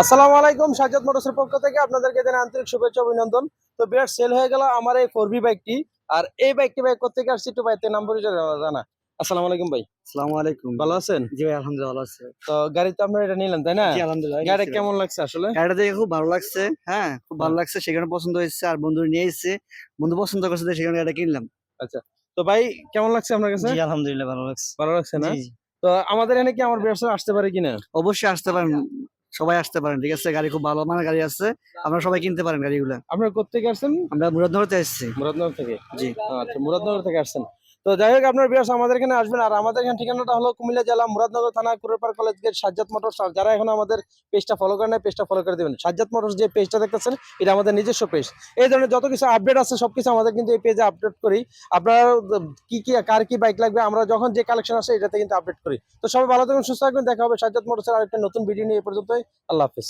আসসালামু আলাইকুম সাজ্জাদ মোটরসের পক্ষ থেকে আপনাদেরকে জানাই আন্তরিক শুভেচ্ছা অভিনন্দন। তো বিরাট সেল হয়ে গেল আমার এই ফোর বাইকটি আর এই বাইকটি বাইক করতে আসছি একটু বাইতে নাম পরিচয় জানা আসসালামু আলাইকুম ভাই। আসসালামু আলাইকুম। ভালো আছেন? জি ভাই আলহামদুলিল্লাহ ভালো আছে। তো গাড়ি তো আপনার এটা নিলেন তাই না? জি আলহামদুলিল্লাহ গাড়ি কেমন লাগছে আসলে? গাড়িটা দেখে খুব ভালো লাগছে হ্যাঁ খুব ভালো লাগছে সেখানে পছন্দ হয়েছে আর বন্ধু নিয়ে এসেছে বন্ধু পছন্দ করছে সেখানে গাড়িটা কিনলাম। আচ্ছা তো ভাই কেমন লাগছে আপনার কাছে? জি আলহামদুলিল্লাহ ভালো লাগছে। ভালো লাগছে না? তো আমাদের এখানে কি আমার ব্যবসা আসতে পারে কিনা? অবশ্যই আসতে পারেন। সবাই আসতে পারেন ঠিক আছে? গাড়ি খুব ভালো মানের গাড়ি আছে। আপনারা সবাই কিনতে পারেন গাড়িগুলো। আপনারা কোথেকে আসছেন? আমরা মুরাদনগর থেকে আসছি মুরাদনগর থেকে? জি। আচ্ছা মুরাদনগর থেকে আসছেন। তো যাই হোক, আপনার বিয়াস আমাদের এখানে আসবেন। আর আমাদের এখানে ঠিকানাটা হলো কুমিল্লা জেলা মুরাদনগর থানা Kurepar college gate Sajjad motors যারা এখন আমাদের পেজটা ফলো করেন না পেজটা ফলো করে দেবেন। সাজ্জাদ মোটরস যে পেজটা দেখতেছেন, এটা আমাদের নিজস্ব পেজ এই ধরনের যত কিছু আপডেট আছে সবকিছু আমাদের কিন্তু এই পেজে আপডেট করি। আপনারা, কি কি, কার কি বাইক লাগবে, আমরা যখন যে কালেকশন আসে, এটাতে কিন্তু আপডেট করি। তো সবাই ভালো থাকবেন সুস্থ থাকবেন দেখা হবে সাজ্জাদ মোটরসের আরেকটা নতুন ভিডিও নিয়ে এ পর্যন্তই। আল্লাহ হাফিজ।